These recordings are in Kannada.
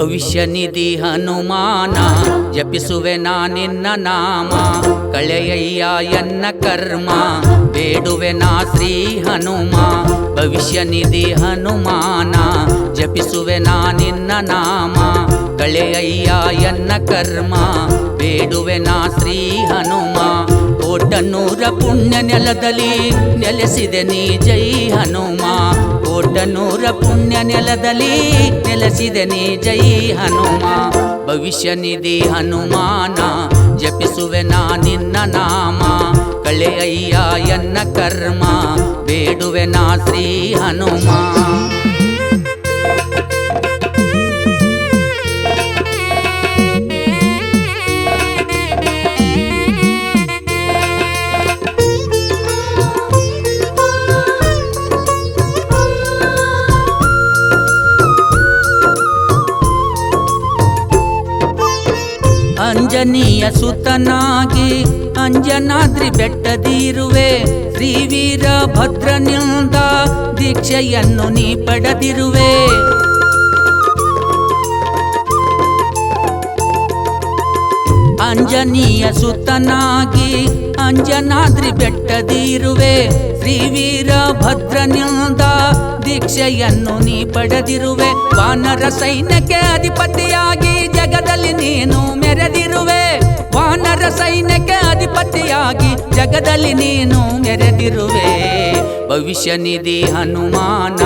ಭವಿಷ್ಯ ನಿಧಿ ಹನುಮಾನ, ಜಪಿಸುವೆ ನಾ ನಿನ್ನ ನಾಮ, ಕಳೆಯಯ್ಯ ಎನ್ನ ಕರ್ಮ, ಬೇಡುವೆ ನಾ ಶ್ರೀ ಹನುಮ, ಭವಿಷ್ಯ ನಿಧಿ ಹನುಮಾನ, ಜಪಿಸುವೆ ನಾ ನಿನ್ನ ನಾಮ, ಕಳೆಯಯ್ಯ ಎನ್ನ ಕರ್ಮ, ಬೇಡುವೆ ನಾ ಶ್ರೀ ಹನುಮ. ಕೋಟನೂರ ಪುಣ್ಯ ನೆಲದಲ್ಲಿ ನೆಲೆಸಿದೆ ನೀ ಜೈ ಹನುಮ. ಕೋಟನೂರ ಪುಣ್ಯ ನೆಲದಲ್ಲಿ ನೆಲೆಸಿದೆ ನೀ ಜೈ ಹನುಮ. ಭವಿಷ್ಯ ನಿಧಿ ಹನುಮಾನ, ಜಪಿಸುವೆ ನಾ ನಿನ್ನ ನಾಮ. ಕಳೆಯಯ್ಯ ಎನ್ನ ಕರ್ಮ, ಬೇಡುವೆ ನಾ ಶ್ರೀ ಹನುಮ. ಅಂಜನೀಯ ಸುತನಾಗಿ ಅಂಜನಾದ್ರಿ ಬೆಟ್ಟದಿರುವೆ ಶ್ರೀ ಭದ್ರನಿಂದ ದೀಕ್ಷೆಯನ್ನು ನೀ ಪಡೆದಿರುವೆ. ಅಂಜನೀಯ ಸುತನಾಗಿ ಅಂಜನಾದ್ರಿ ಬೆಟ್ಟದಿರುವೆ ಶ್ರೀವೀರ ಭದ್ರನಿಂದ ದೀಕ್ಷೆಯನ್ನು ನೀ ಪಡೆದಿರುವೆ. ವಾನರ ಸೈನ್ಯಕ್ಕೆ ಅಧಿಪತಿಯಾಗಿ ಜಗದಲ್ಲಿ ನೀನು ಮೆರೆದಿರುವೆ. ವಾನರ ಸೈನ್ಯಕ್ಕೆ ಅಧಿಪತಿಯಾಗಿ ಜಗದಲ್ಲಿ ನೀನು ಮೆರೆದಿರುವೆ. ಭವಿಷ್ಯ ನಿಧಿ ಹನುಮಾನ,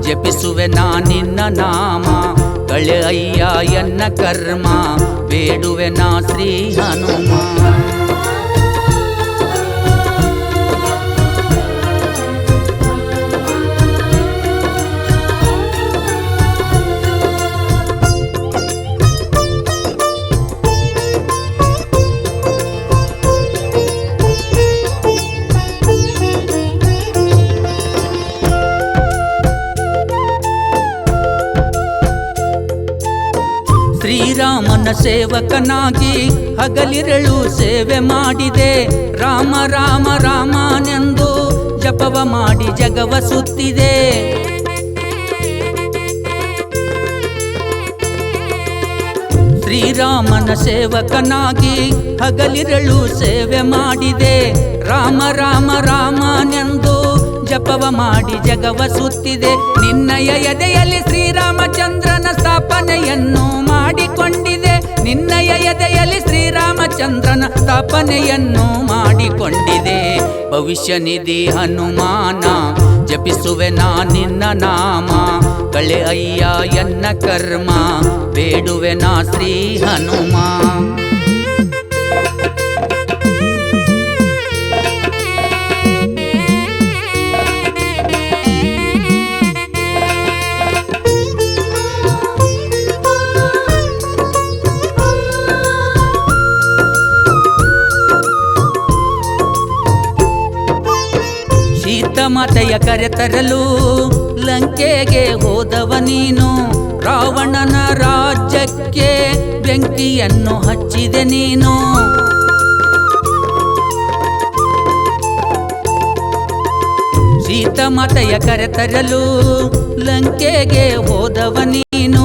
ಜಪಿಸುವೆ ನಾ ನಿನ್ನ ನಾಮ. ಕಳೆ ಅಯ್ಯ ಎನ್ನ ಕರ್ಮ, ಬೇಡುವೆ ನಾ ಶ್ರೀ ಹನುಮ ಶ್ರೀರಾಮನ ಸೇವಕನಾಗಿ ಹಗಲಿರಳು ಸೇವೆ ಮಾಡಿದೆ. ರಾಮ ರಾಮ, ರಾಮನೆಂದು ಜಪವ ಮಾಡಿ ಜಗವ ಸುತ್ತಿದೆ. ಶ್ರೀರಾಮನ ಸೇವಕನಾಗಿ ಹಗಲಿರಳು ಸೇವೆ ಮಾಡಿದೆ. ರಾಮ ರಾಮ, ರಾಮನೆಂದು ಜಪವ ಮಾಡಿ ಜಗವ ಸುತ್ತಿದೆ. ನಿನ್ನಯ ಎದೆಯಲ್ಲಿ ಶ್ರೀರಾಮಚಂದ್ರನ ಸ್ಥಾಪನೆಯನ್ನು ಮಾಡಿಕೊಂಡಿದೆ. ನಿನ್ನಯ ಎದೆಯಲ್ಲಿ ಶ್ರೀರಾಮಚಂದ್ರನ ಸ್ಥಾಪನೆಯನ್ನು ಮಾಡಿಕೊಂಡಿದೆ. ಭವಿಷ್ಯ ನಿಧಿ ಹನುಮಾನ, ಜಪಿಸುವೆ ನಾ ನಿನ್ನ ನಾಮ. ಕಳೆ ಅಯ್ಯ ಎನ್ನ ಕರ್ಮ, ಬೇಡುವೆ ನಾ ಶ್ರೀ ಹನುಮ. ಸೀತಮಾತೆಯ ಕರೆತರಲು ಲಂಕೆಗೆ ಹೋದವ ನೀನು. ರಾವಣನ ರಾಜ್ಯಕ್ಕೆ ಬೆಂಕಿಯನ್ನು ಹಚ್ಚಿದೆ ನೀನು. ಸೀತಮಾತೆಯ ಕರೆತರಲು ಲಂಕೆಗೆ ಹೋದವ ನೀನು.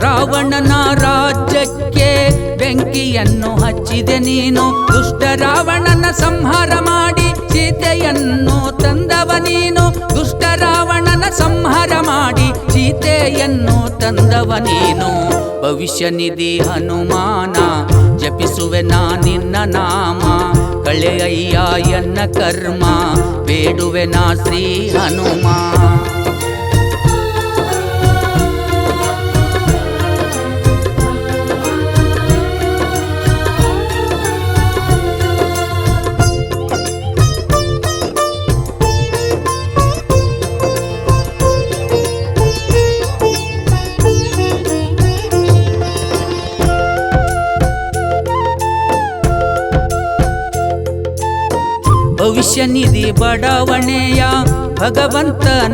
ರಾವಣನ ರಾಜ್ಯಕ್ಕೆ ಬೆಂಕಿಯನ್ನು ಹಚ್ಚಿದೆ ನೀನು. ದುಷ್ಟ ರಾವಣನ ಸಂಹಾರ ಮಾಡಿ ಸೀತೆಯನ್ನು ತಂದವ ನೀನು, ದುಷ್ಟ ರಾವಣನ ಸಂಹಾರ ಮಾಡಿ ಸೀತೆಯನ್ನು ತಂದವ ನೀನು. ಭವಿಷ್ಯ ನಿಧಿ ಹನುಮಾನ, ಜಪಿಸುವೆ ನಾ ನಿನ್ನ ನಾಮ. ಕಳೆಯಯ್ಯ ಎನ್ನ ಕರ್ಮ, ಬೇಡುವೆ ನಾ ಶ್ರೀ ಹನುಮ. ಭವಿಷ್ಯ ನಿಧಿ ಬಡಾವಣೆಯ ಭಗವಂತನಾದವನು.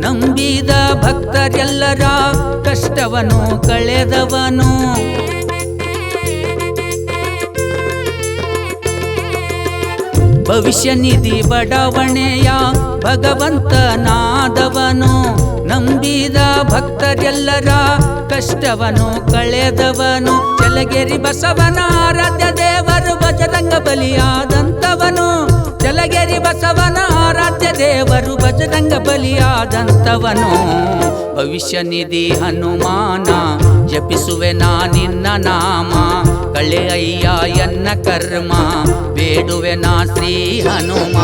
ನಂಬಿದ ಭಕ್ತರೆಲ್ಲರ ಕಷ್ಟವನು ಕಳೆದವನು. ಭವಿಷ್ಯ ನಿಧಿ ಬಡಾವಣೆಯ ಭಗವಂತನಾದವನು. ನಂಬಿದ ಭಕ್ತರೆಲ್ಲರ ಕಷ್ಟವನು ಕಳೆದವನು. ಚಲಗೆರಿ ಬಸವನ ದೇವರು ದೇವರು ಬಜರಂಗ ಬಲಿಯಾದಂಥವನು ಭವಿಷ್ಯ ನಿಧಿ ಹನುಮಾನ, ಜಪಿಸುವೆ ನಾ ನಿನ್ನ ನಾಮ. ಕಳೆ ಅಯ್ಯ ಎನ್ನ ಕರ್ಮ, ಬೇಡುವೆ ನಾ ಶ್ರೀ ಹನುಮ.